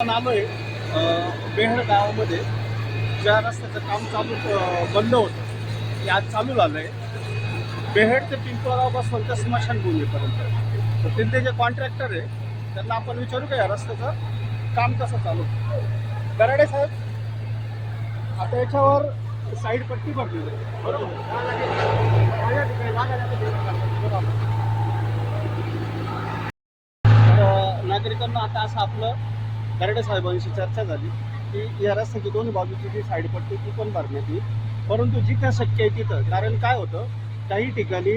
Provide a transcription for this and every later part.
आलोय बेहड गावामध्ये ज्या रस्त्याचं काम चालू बंद होतं ते आज चालू झालंय. बेहड ते पिंपळगावपासून त्या स्मशानभूमीपर्यंत. तर तिथले जे कॉन्ट्रॅक्टर आहे त्यांना आपण विचारू का या रस्त्याचं काम कसं चालू? गराडे साहेब आता याच्यावर साईड पट्टी भरलेली बरोबर? तर नागरिकांना आता असं आपलं गरडे साहेबांशी चर्चा झाली की या रस्त्याची दोन्ही बाजूची जी साईड साईडपट्टी ती पण भरण्यात येईल. परंतु जिथं शक्य आहे तिथं कारण काय होतं काही ठिकाणी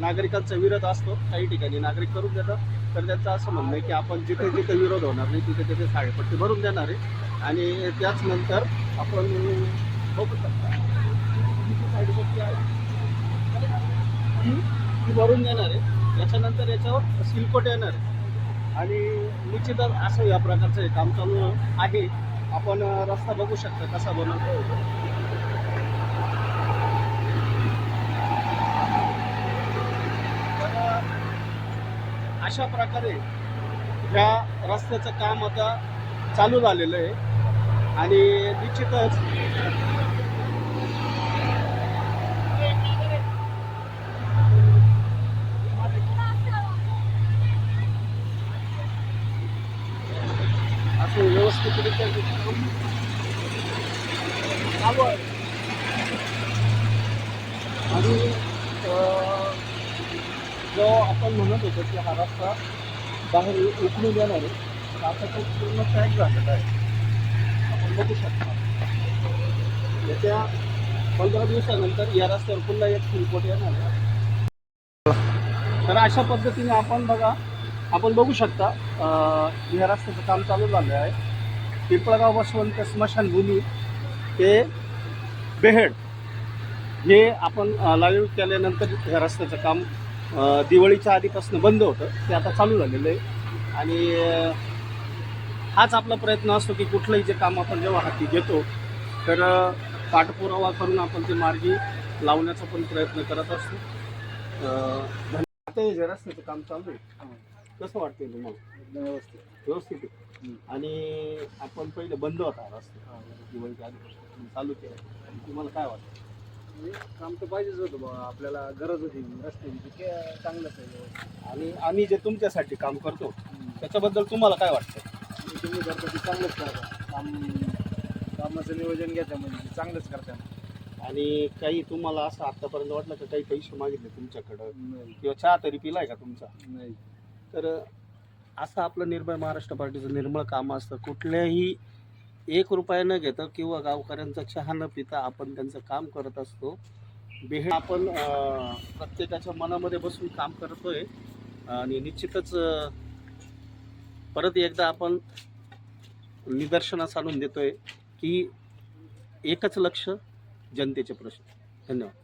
नागरिकांचा विरोध असतो काही ठिकाणी नागरिक करून देतात. तर त्यांचं असं म्हणणं आहे की आपण जिथे जिथे विरोध होणार नाही तिथे तिथे साईडपट्टी भरून देणार आहे. आणि त्याच नंतर आपण बघू शकता. साईडपट्टी आहे ती भरून देणार आहे. त्याच्यानंतर याच्यावर सिलकोट येणार आहे. आणि निश्चितच असं या प्रकारचं हे काम चालू आहे. आपण रस्ता बघू शकता कसा बनवतो. तर अशा प्रकारे ह्या रस्त्याचं काम आता चालू झालेलं आहे. आणि निश्चितच व्यवस्थितरित्या आणि जो आपण म्हणत होतो की हा रस्ता बाहेर उकळून येणार आहे तर आता तो पूर्ण पॅक झालेला आहे आपण बघू शकता येत्या पंधरा दिवसानंतर या रस्त्यावर पुन्हा एक फुलकोट येणार आहे तर अशा पद्धतीने आपण बघा आपण बघू शकता या रस्त्याचं काम चालू झालं आहे. पिंपळगाव बसवंत स्मशानभूमी ते बेहेड हे आपण लाईव्ह केल्यानंतर ह्या रस्त्याचं काम दिवाळीच्या आधीपासून बंद होतं. ते आता चालू झालेलं आहे. आणि हाच आपला प्रयत्न असतो की कुठलंही जे काम आपण जेव्हा हाती घेतो तर पाठपुरावा करून आपण ते मार्गी लावण्याचा पण प्रयत्न करत असतो. धन्यवाद. आता हे जे रस्त्याचं काम चालू आहे कसं वाटतंय तुम्हाला व्यवस्थित. व्यवस्थित आहे. आणि आपण पहिले बंद होता रस्ता. दिवाळीच्या आधी चालू केलं. तुम्हाला काय वाटतं? काम तर पाहिजेच होतं बा आपल्याला गरज होती. रस्त्याची ते चांगलंच आहे व्यवस्थित. आणि आम्ही जे तुमच्यासाठी काम करतो त्याच्याबद्दल तुम्हाला काय वाटतं? आणि तुम्ही करता ते चांगलंच करता. काम कामाचं नियोजन घेता म्हणजे चांगलंच करता. आणि काही तुम्हाला असं आतापर्यंत वाटलं का? काही पैसे मागितले तुमच्याकडं? नाही. किंवा चहा तरी पिलाय का तुमचा? नाही. तर असं आपलं निर्भय महाराष्ट्र पार्टीचं निर्मळ काम असतं. कुठल्याही एक रुपया न घेता किंवा गावकऱ्यांचा चहा न पिता आपण त्यांचं काम करत असतो. बेहे आपण प्रत्येकाच्या मनामध्ये बसून काम करतोय. आणि निश्चितच परत एकदा आपण निदर्शनास आणून देतोय की एकच लक्ष जनतेचे प्रश्न. धन्यवाद.